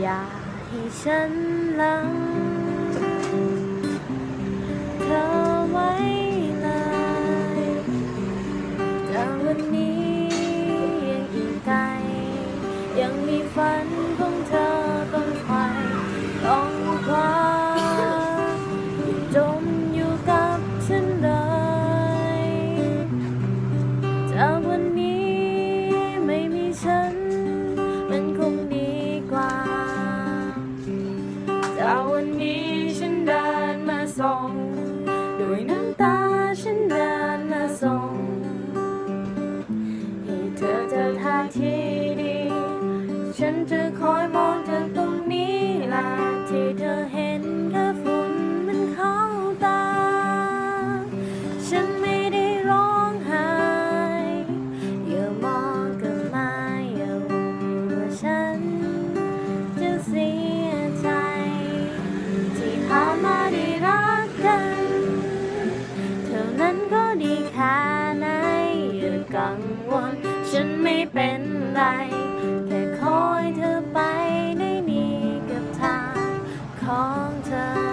อย่าให้ฉันลังเธอไว้เลยแต่วันนี้ องด้วยน้ำตาฉันเดินมาส่งให้เธอเจอทางที่ดี ฉันจะคอยมอง วลฉันไม่เป็นไร แค่คอยเธอไปได้ดีกับทางของเธอ